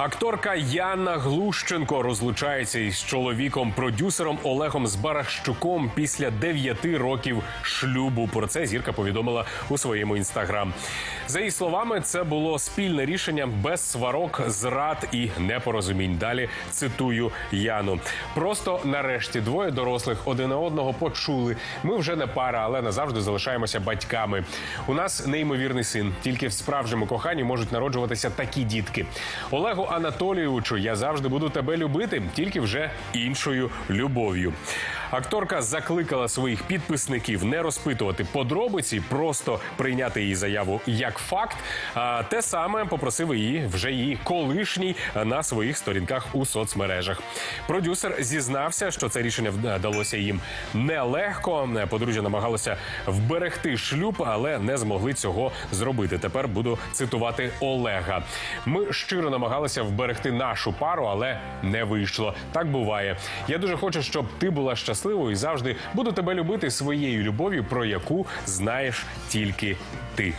Акторка Яна Глущенко розлучається із чоловіком, продюсером Олегом Збарахщуком після 9 років шлюбу. Про це зірка повідомила у своєму інстаграм. За її словами, це було спільне рішення без сварок, зрад і непорозумінь. Далі цитую Яну. Просто нарешті двоє дорослих один одного почули. Ми вже не пара, але назавжди залишаємося батьками. У нас неймовірний син. Тільки в справжньому коханні можуть народжуватися такі дітки. Олегу Анатолійовичу, я завжди буду тебе любити, тільки вже іншою любов'ю. Акторка закликала своїх підписників не розпитувати подробиці, просто прийняти її заяву як факт. А те саме попросив її вже її колишній на своїх сторінках у соцмережах. Продюсер зізнався, що це рішення вдалося їм нелегко. Подружжя намагалося вберегти шлюб, але не змогли цього зробити. Тепер буду цитувати Олега. Ми щиро намагалися вберегти нашу пару, але не вийшло. Так буває. Я дуже хочу, щоб ти була щасливою і завжди буду тебе любити своєю любов'ю, про яку знаєш тільки ти.